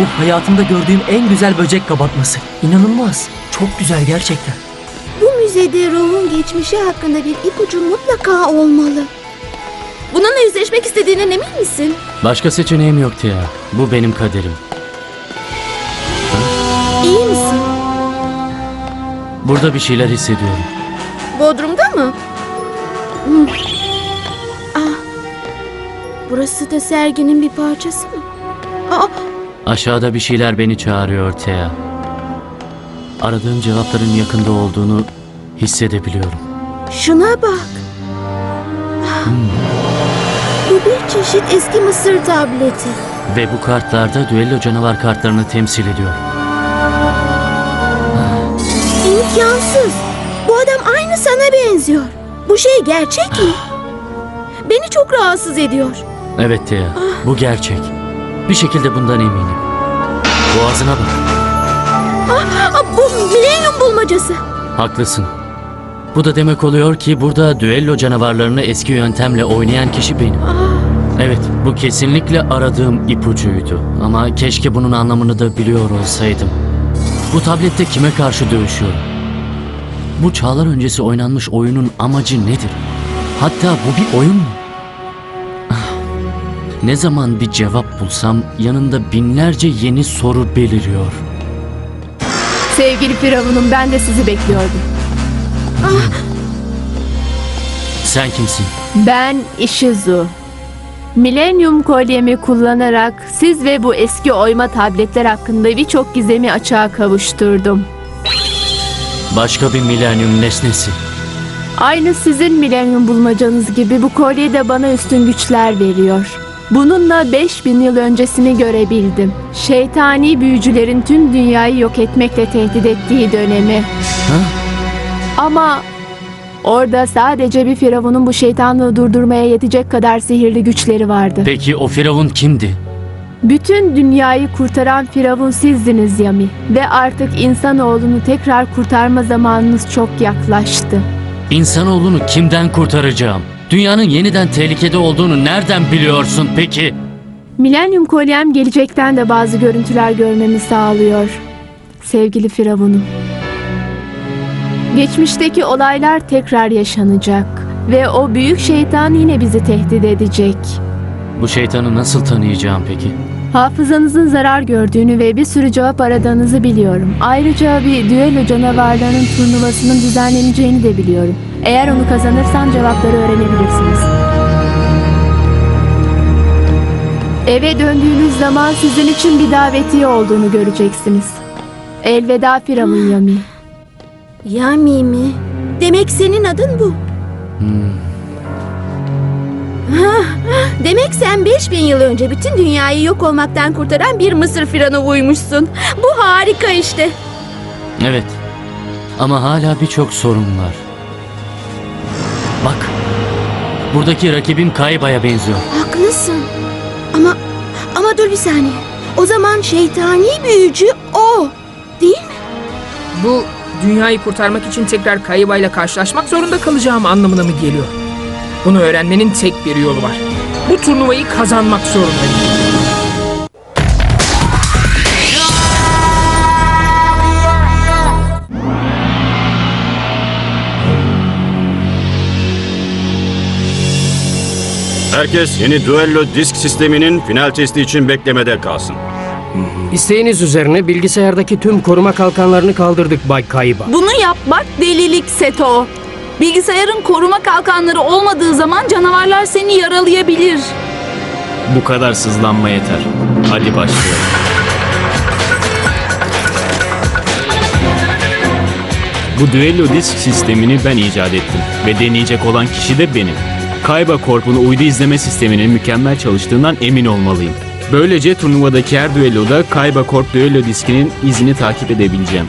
Bu hayatımda gördüğüm en güzel böcek kabartması. İnanılmaz. Çok güzel gerçekten. Bu müzede ruhun geçmişi hakkında bir ipucu mutlaka olmalı. Bununla yüzleşmek istediğinden emin misin? Başka seçeneğim yoktu ya. Bu benim kaderim. İyi misin? Burada bir şeyler hissediyorum. Bodrum'da mı? Hmm. Ah. Burası da serginin bir parçası mı? Aa, Aşağıda bir şeyler beni çağırıyor Thea. Aradığım cevapların yakında olduğunu hissedebiliyorum. şuna bak. Bu bir çeşit eski Mısır tableti. Ve bu kartlarda düello canavar kartlarını temsil ediyor. İmkansız. Bu adam aynı sana benziyor. Bu şey gerçek mi? Beni çok rahatsız ediyor. Evet Thea, bu gerçek. Bir şekilde bundan eminim. Boğazına bak. Aa, bu milenyum bulmacası. Haklısın. Bu da demek oluyor ki burada düello canavarlarını eski yöntemle oynayan kişi benim. Evet, bu kesinlikle aradığım ipucuydu. Ama keşke bunun anlamını da biliyor olsaydım. Bu tablette kime karşı dövüşüyorum? Bu çağlar öncesi oynanmış oyunun amacı nedir? Hatta bu bir oyun mu? Ah, Ne zaman bir cevap bulsam yanında binlerce yeni soru beliriyor. Sevgili Firavun'um ben de sizi bekliyordum. Sen kimsin? Ben Ishizu. Milenyum kolyemi kullanarak siz ve bu eski oyma tabletler hakkında birçok gizemi açığa kavuşturdum. Başka bir milenyum nesnesi. Aynı sizin milenyum bulmacanız gibi bu kolye de bana üstün güçler veriyor. Bununla 5000 yıl öncesini görebildim. Şeytani büyücülerin tüm dünyayı yok etmekle tehdit ettiği dönemi. Ha? Ama orada sadece bir firavunun bu şeytanlığı durdurmaya yetecek kadar sihirli güçleri vardı. Peki o firavun kimdi? Bütün dünyayı kurtaran firavun sizdiniz Yami ve artık insanoğlunu tekrar kurtarma zamanınız çok yaklaştı. İnsanoğlunu kimden kurtaracağım? Dünyanın yeniden tehlikede olduğunu nereden biliyorsun peki? Milenyum kolyem gelecekten de bazı görüntüler görmemi sağlıyor. Sevgili firavunum. Geçmişteki olaylar tekrar yaşanacak ve o büyük şeytan yine bizi tehdit edecek. Bu şeytanı nasıl tanıyacağım peki? Hafızanızın zarar gördüğünü ve bir sürü cevap aradığınızı biliyorum. Ayrıca bir düello canavarlarının turnuvasının düzenleneceğini de biliyorum. Eğer onu kazanırsan cevapları öğrenebilirsiniz. Eve döndüğünüz zaman sizin için bir davetiye olduğunu göreceksiniz. Elveda Firavun Yami. Yami mi? Demek senin adın bu. Hah, Demek sen 5000 yıl önce bütün dünyayı yok olmaktan kurtaran bir Mısır firavunuymuşsun. Bu harika işte. Evet. Ama hala birçok sorun var. Bak. Buradaki rakibim Kayba'ya benziyor. Haklısın. Ama ama dur bir saniye. O zaman şeytani büyücü o. Değil mi? Bu dünyayı kurtarmak için tekrar Kayıba'yla karşılaşmak zorunda kalacağım anlamına mı geliyor? Bunu öğrenmenin tek bir yolu var. Bu turnuvayı kazanmak zorundayım. Herkes yeni Duello disk sisteminin final testi için beklemede kalsın. İsteğiniz üzerine bilgisayardaki tüm koruma kalkanlarını kaldırdık Bay Kayba. Bunu yapmak delilik Seto. Bilgisayarın koruma kalkanları olmadığı zaman canavarlar seni yaralayabilir. Bu kadar sızlanma yeter. Hadi başlayalım. Bu düello disk sistemini ben icat ettim ve deneyecek olan kişi de benim. Kayba Corp'un uydu izleme sisteminin mükemmel çalıştığından emin olmalıyım. Böylece turnuvadaki her düelloda Kayba Corp düello diskinin izini takip edebileceğim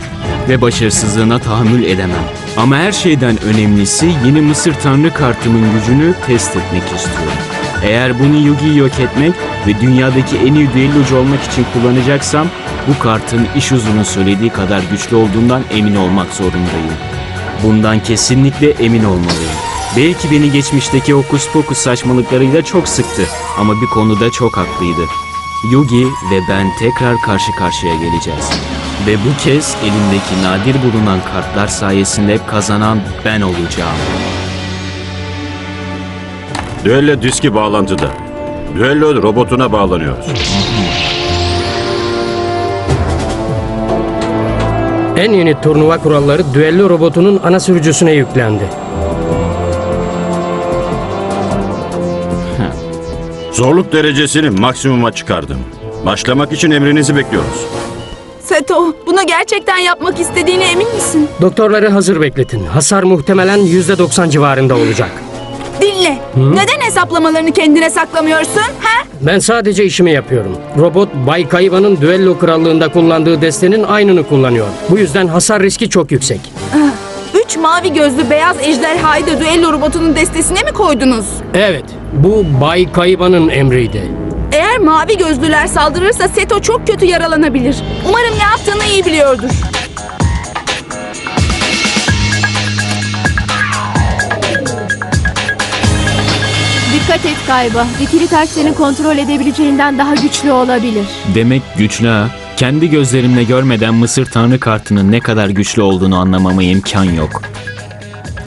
ve başarısızlığına tahammül edemem. Ama her şeyden önemlisi yeni Mısır Tanrı kartımın gücünü test etmek istiyorum. Eğer bunu Yugi'yi yok etmek ve dünyadaki en iyi düellocu olmak için kullanacaksam bu kartın iş uzunun söylediği kadar güçlü olduğundan emin olmak zorundayım. Bundan kesinlikle emin olmalıyım. Belki beni geçmişteki hokus pokus saçmalıklarıyla çok sıktı ama bir konuda çok haklıydı. Yugi ve ben tekrar karşı karşıya geleceğiz. Ve bu kez elimdeki nadir bulunan kartlar sayesinde kazanan ben olacağım. Düello diski bağlantıda. Düello robotuna bağlanıyoruz. En yeni turnuva kuralları düello robotunun ana sürücüsüne yüklendi. Zorluk derecesini maksimuma çıkardım. Başlamak için emrinizi bekliyoruz. Seto, bunu gerçekten yapmak istediğine emin misin? Doktorları hazır bekletin. Hasar muhtemelen %90 civarında olacak. Dinle. Neden hesaplamalarını kendine saklamıyorsun? Ha? Ben sadece işimi yapıyorum. Robot Bay Kayva'nın düello krallığında kullandığı destenin aynını kullanıyor. Bu yüzden hasar riski çok yüksek. Üç mavi gözlü beyaz ejderhayı da düello robotunun destesine mi koydunuz? Evet, bu Bay Kayva'nın emriydi. Eğer mavi gözlüler saldırırsa Seto çok kötü yaralanabilir. Umarım ne yaptığını iyi biliyordur. Dikkat et Kayba. Dikili taş seni kontrol edebileceğinden daha güçlü olabilir. Demek güçlü ha. Kendi gözlerimle görmeden Mısır Tanrı kartının ne kadar güçlü olduğunu anlamama imkan yok.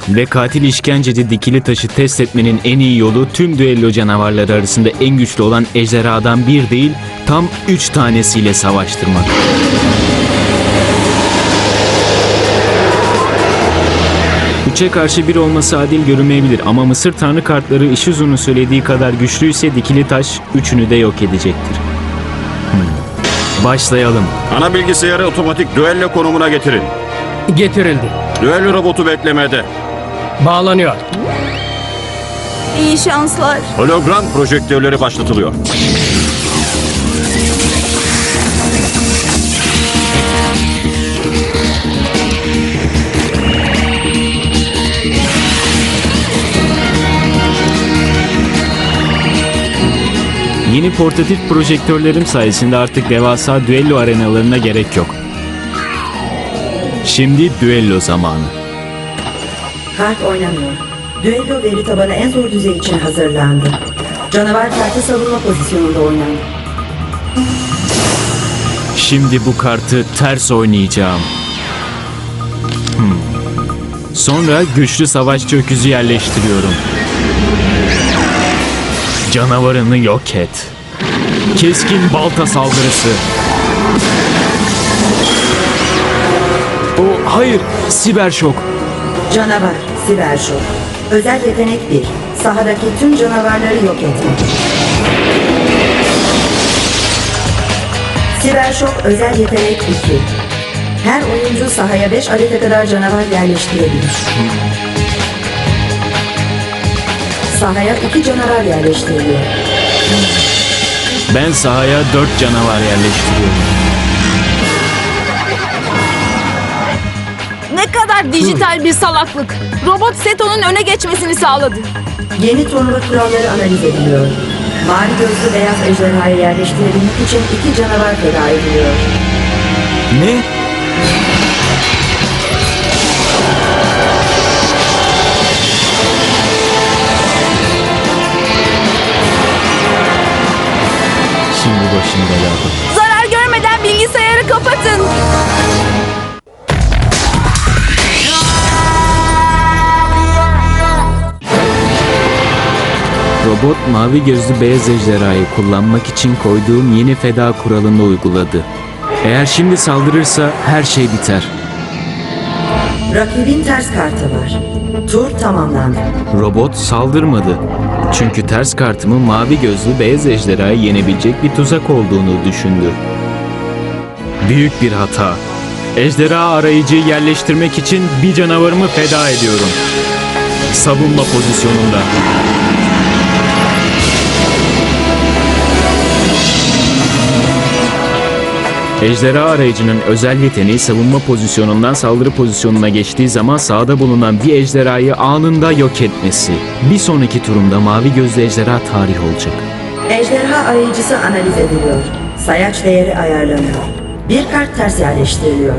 Ve katil işkenceci dikili taşı test etmenin en iyi yolu tüm düello canavarları arasında en güçlü olan ejderhadan bir değil tam üç tanesiyle savaştırmak. Üçe karşı bir olması adil görünmeyebilir ama Mısır Tanrı kartları Ishizu'nun söylediği kadar güçlüyse dikili taş üçünü de yok edecektir. Hmm. Başlayalım. Ana bilgisayarı otomatik düello konumuna getirin. Getirildi. Düello robotu beklemede. Bağlanıyor. İyi şanslar. Hologram projektörleri başlatılıyor. Yeni portatif projektörlerim sayesinde artık devasa düello arenalarına gerek yok. Şimdi düello zamanı. Kart oynanıyor. Düello veri tabanı en zor düzey için hazırlandı. Canavar kartı savunma pozisyonunda oynandı. Şimdi bu kartı ters oynayacağım. Hmm. Sonra güçlü savaşçı öküzü yerleştiriyorum. Canavarını yok et. Keskin balta saldırısı. O hayır, siber şok. Canavar, siber şok. Özel yetenek 1. Sahadaki tüm canavarları yok etmek. Siber şok özel yetenek 2. Her oyuncu sahaya 5 adete kadar canavar yerleştirebilir. Sahaya 2 canavar yerleştiriliyor. Ben sahaya dört canavar yerleştiriyorum. Dijital bir salaklık. Robot Seto'nun öne geçmesini sağladı. Yeni turnuva kuralları analiz ediliyor. Mavi gözlü beyaz ejderhayı yerleştirebilmek için iki canavar feda ediliyor. Ne? Robot mavi gözlü beyaz ejderhayı kullanmak için koyduğum yeni feda kuralını uyguladı. Eğer şimdi saldırırsa her şey biter. Rakibin ters kartı var. Tur tamamlandı. Robot saldırmadı. Çünkü ters kartımın mavi gözlü beyaz ejderhayı yenebilecek bir tuzak olduğunu düşündü. Büyük bir hata. Ejderha arayıcıyı yerleştirmek için bir canavarımı feda ediyorum. Savunma pozisyonunda. Ejderha arayıcının özel yeteneği savunma pozisyonundan saldırı pozisyonuna geçtiği zaman sahada bulunan bir ejderhayı anında yok etmesi. Bir sonraki turumda mavi gözlü ejderha tarih olacak. Ejderha arayıcısı analiz ediliyor. Sayaç değeri ayarlanıyor. Bir kart ters yerleştiriliyor.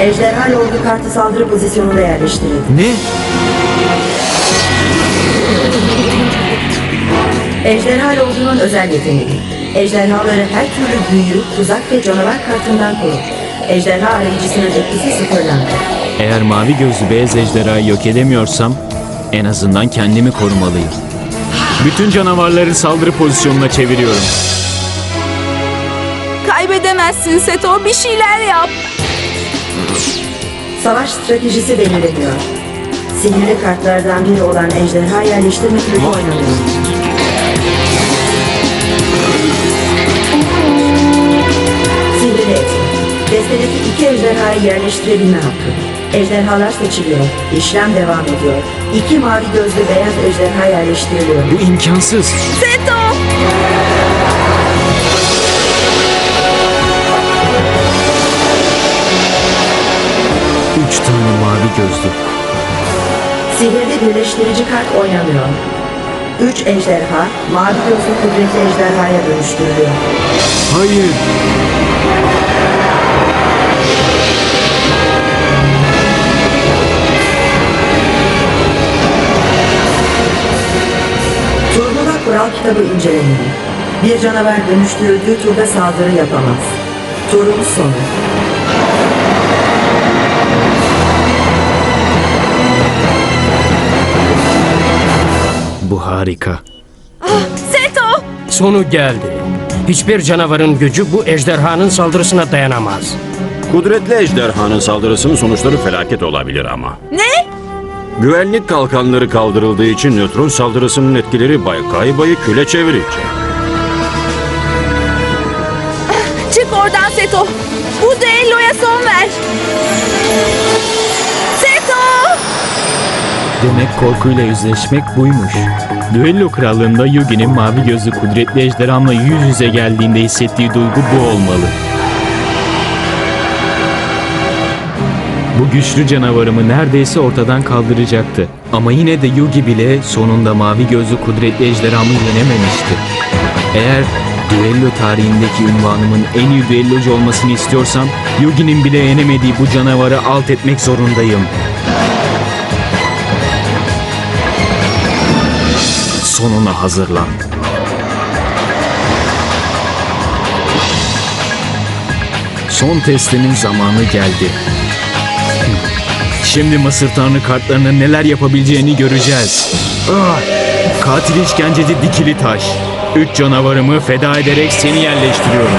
Ejderha yorgu kartı saldırı pozisyonunda yerleştirildi. Ne? Ejderha yolcunun özel yeteneği. Ejderhaları her türlü büyü, tuzak ve canavar kartından korur. Ejderha arayıcısının etkisi sıfırlandı. Eğer mavi gözlü beyaz ejderhayı yok edemiyorsam en azından kendimi korumalıyım. Bütün canavarları saldırı pozisyonuna çeviriyorum. Kaybedemezsin Seto. Bir şeyler yap. Savaş stratejisi belirleniyor. Sihirli kartlardan biri olan ejderha yerleştirme kılıcı oynanıyor. Yerleştirebilme hakkı. Ejderhalar seçiliyor. İşlem devam ediyor. İki mavi gözlü beyaz ejderha yerleştiriliyor. Bu imkansız. Seto. Üç tane mavi gözlü. Sihirli birleştirici kart oynanıyor. Üç ejderha, mavi gözlü kudretli ejderhaya dönüştürülüyor. Hayır. Kitabı inceleniyor. Bir canavar dönüştürüldüğü turda saldırı yapamaz. Turun sonu. Bu harika. Seto. Sonu geldi. Hiçbir canavarın gücü bu ejderhanın saldırısına dayanamaz. Kudretli ejderhanın saldırısının sonuçları felaket olabilir ama. Ne? Güvenlik kalkanları kaldırıldığı için nötron saldırısının etkileri Bay Kaybayı küle çevirecek. Çık oradan Seto. Bu düelloya son ver. Seto. Demek korkuyla yüzleşmek buymuş. Düello krallığında Yugi'nin mavi gözlü kudretli ejderhamla yüz yüze geldiğinde hissettiği duygu bu olmalı. Bu güçlü canavarımı neredeyse ortadan kaldıracaktı. Ama yine de Yugi bile sonunda mavi gözlü kudretli ejderhamı yenememişti. Eğer düello tarihindeki ünvanımın en iyi düellocu olmasını istiyorsam Yugi'nin bile yenemediği bu canavarı alt etmek zorundayım. Sonuna hazırlan. Son testinin zamanı geldi. Şimdi Mısır Tanrı kartlarının neler yapabileceğini göreceğiz. Ah! Katil işkenceci dikili taş. Üç canavarımı feda ederek seni yerleştiriyorum.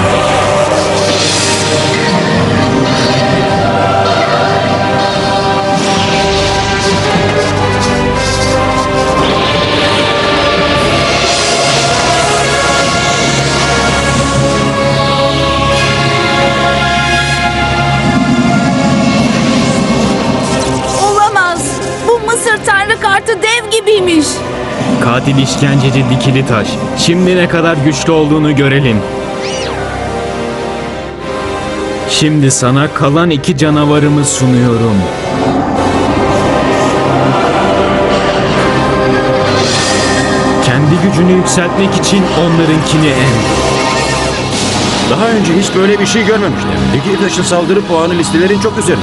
Katil işkenceci dikili taş. Şimdi ne kadar güçlü olduğunu görelim. Şimdi sana kalan iki canavarımı sunuyorum. Kendi gücünü yükseltmek için onlarınkini en. Daha önce hiç böyle bir şey görmemiştim. Dikili taşın saldırı puanı listelerin çok üzerinde.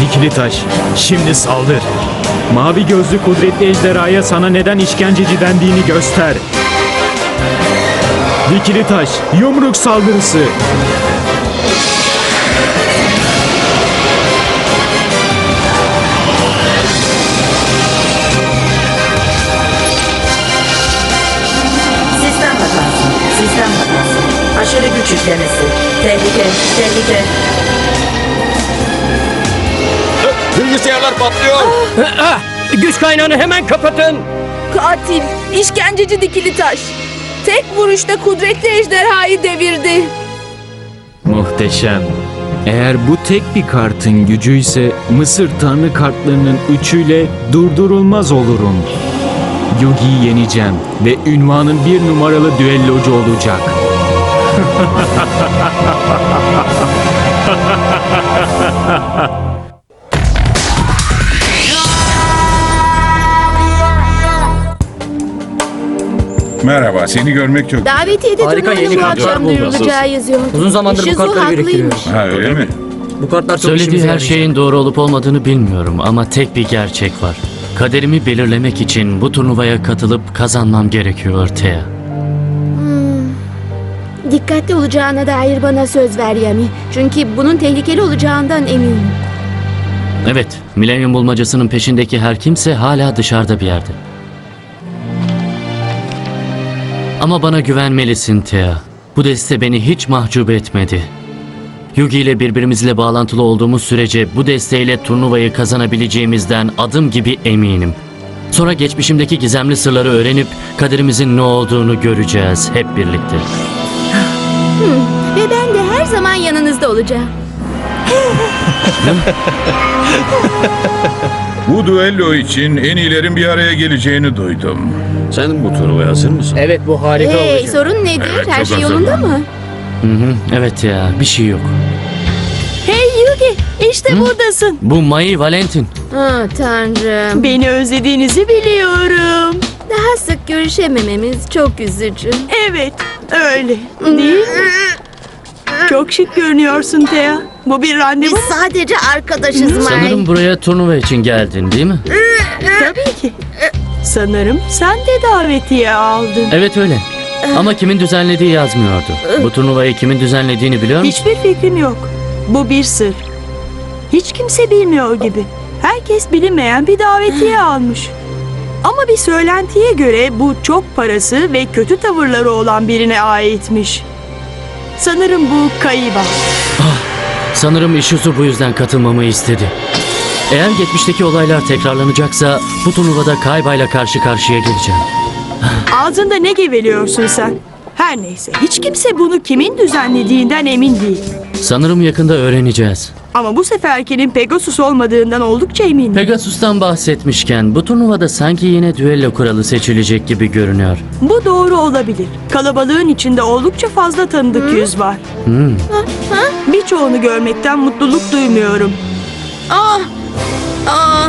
Dikili taş, şimdi saldır. Mavi gözlü kudretli ejderhaya sana neden işkenceci dendiğini göster. Dikili taş, yumruk saldırısı. Sistem hatası. Sistem hatası. Aşırı güç yüklemesi. Tehlike. Tehlike. Bilgisayarlar patlıyor. Güç kaynağını hemen kapatın. Katil, işkenceci dikili taş. Tek vuruşta kudretli ejderhayı devirdi. Muhteşem. Eğer bu tek bir kartın gücüyse Mısır tanrı kartlarının üçüyle durdurulmaz olurum. Yugi'yi yeneceğim ve ünvanın bir numaralı düellocu olacak. Merhaba, seni görmek çok... Davetiyede Harika turnuvanın yeni bu kartlar akşam buldum. duyurulacağı yazıyor. Uzun zamandır bu Shizu kartları haklıymış. biriktiriyorum. Ha öyle mi? Bu kartlar çok Söylediği işimize her yarayacak. şeyin doğru olup olmadığını bilmiyorum ama tek bir gerçek var. kaderimi belirlemek için bu turnuvaya katılıp kazanmam gerekiyor Thea. Dikkatli olacağına dair bana söz ver Yami. Çünkü bunun tehlikeli olacağından eminim. Evet, milenyum bulmacasının peşindeki her kimse hala dışarıda bir yerde. Ama bana güvenmelisin Thea. Bu deste beni hiç mahcup etmedi. Yugi ile birbirimizle bağlantılı olduğumuz sürece bu desteğiyle turnuvayı kazanabileceğimizden adım gibi eminim. Sonra geçmişimdeki gizemli sırları öğrenip kaderimizin ne olduğunu göreceğiz hep birlikte. Ve ben de her zaman yanınızda olacağım. Bu düello için en iyilerin bir araya geleceğini duydum. Sen bu turnuvaya hazır mısın? Evet bu harika Hey olacak. sorun nedir? Evet, her çok şey hazırım. yolunda mı? Hı hı, evet ya bir şey yok. Hey Yugi işte buradasın. Bu Mai Valentin. Ah tanrım. Beni özlediğinizi biliyorum. Daha sık görüşemememiz çok üzücü. Evet öyle değil mi? Çok şık görünüyorsun Thea. Bu bir randevu mu? sadece arkadaşız Sanırım buraya turnuva için geldin değil mi? Tabii ki. Sanırım sen de davetiye aldın. Evet öyle. Ama kimin düzenlediği yazmıyordu. Bu turnuvayı kimin düzenlediğini biliyor musun? Hiçbir fikrim yok. Bu bir sır. Hiç kimse bilmiyor gibi. Herkes bilinmeyen bir davetiye almış. Ama bir söylentiye göre bu çok parası ve kötü tavırları olan birine aitmiş. Sanırım bu Kayıba. Sanırım Ishizu bu yüzden katılmamı istedi. Eğer geçmişteki olaylar tekrarlanacaksa bu turnuvada Kayba'yla karşı karşıya geleceğim. Ağzında ne geveliyorsun sen? Her neyse hiç kimse bunu kimin düzenlediğinden emin değil. Sanırım yakında öğreneceğiz. Ama bu seferkinin Pegasus olmadığından oldukça eminim. Pegasus'tan bahsetmişken bu turnuvada sanki yine düello kuralı seçilecek gibi görünüyor. Bu doğru olabilir. Kalabalığın içinde oldukça fazla tanıdık yüz var. Hmm. Birçoğunu görmekten mutluluk duymuyorum. Ah! Ah!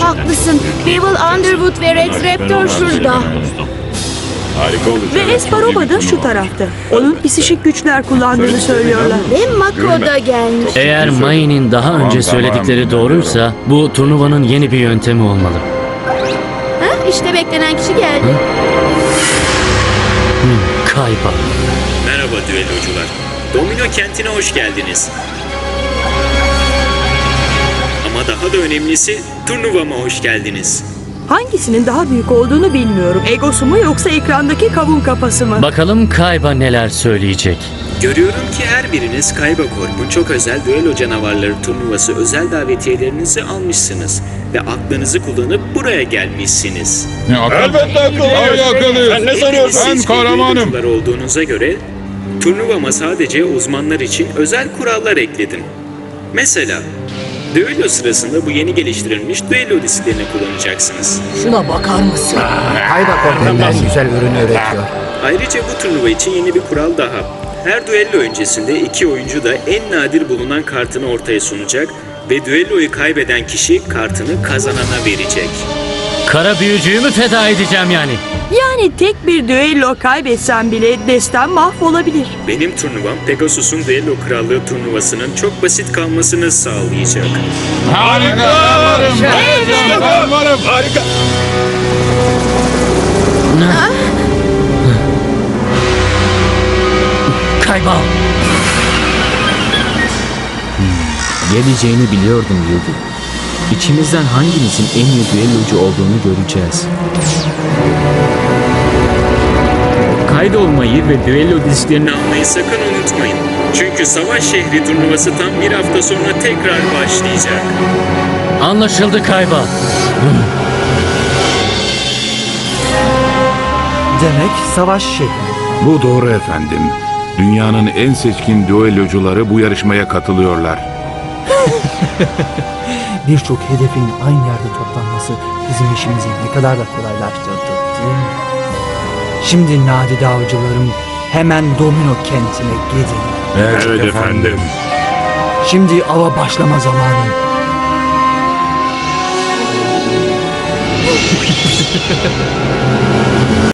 Haklısın. Devil Underwood ve Rex Raptor şurada. Harika olacak. Ve Esparova da şu tarafta. Onun psişik güçler kullandığını söylüyorlar. Ve Mako da gelmiş. Eğer Mai'nin daha önce söyledikleri doğruysa bu turnuvanın yeni bir yöntemi olmalı. Ha, işte beklenen kişi geldi. Kayba. Merhaba düellocular. Domino kentine hoş geldiniz. Ama daha da önemlisi turnuvama hoş geldiniz. Hangisinin daha büyük olduğunu bilmiyorum. Egosu mu yoksa ekrandaki kavun kafası mı? Bakalım Kayba neler söyleyecek. Görüyorum ki her biriniz Kayba Korp'un çok özel düello canavarları turnuvası özel davetiyelerinizi almışsınız. Ve aklınızı kullanıp buraya gelmişsiniz. Ne akıl? Elbette akıl. Sen ne Hepiniz Ben siz kahramanım. düellocular olduğunuza göre turnuvama sadece uzmanlar için özel kurallar ekledim. Mesela düello sırasında bu yeni geliştirilmiş düello disklerini kullanacaksınız. Şuna bakar mısın? Kayba korkunun en güzel ürünü üretiyor. Ayrıca bu turnuva için yeni bir kural daha. Her düello öncesinde iki oyuncu da en nadir bulunan kartını ortaya sunacak ve düelloyu kaybeden kişi kartını kazanana verecek. Kara büyücüyü mü feda edeceğim yani? Yani tek bir düello kaybetsen bile desten mahvolabilir. Benim turnuvam Pegasus'un düello krallığı turnuvasının çok basit kalmasını sağlayacak. Harika. Varım. Ben varım. Harika. Kayba. Geleceğini biliyordum Yugi. İçimizden hangimizin en iyi düellocu olduğunu göreceğiz. Kaydolmayı ve düello disklerini Almayı sakın unutmayın. Çünkü Savaş Şehri turnuvası tam bir hafta sonra tekrar başlayacak. Anlaşıldı Kayba. Demek savaş şehri. Bu doğru efendim. Dünyanın en seçkin düellocuları bu yarışmaya katılıyorlar. Birçok hedefin aynı yerde toplanması bizim işimizi ne kadar da kolaylaştırdı değil mi? Şimdi nadide avcılarım hemen Domino kentine gidin. Evet, efendim. Şimdi ava başlama zamanı.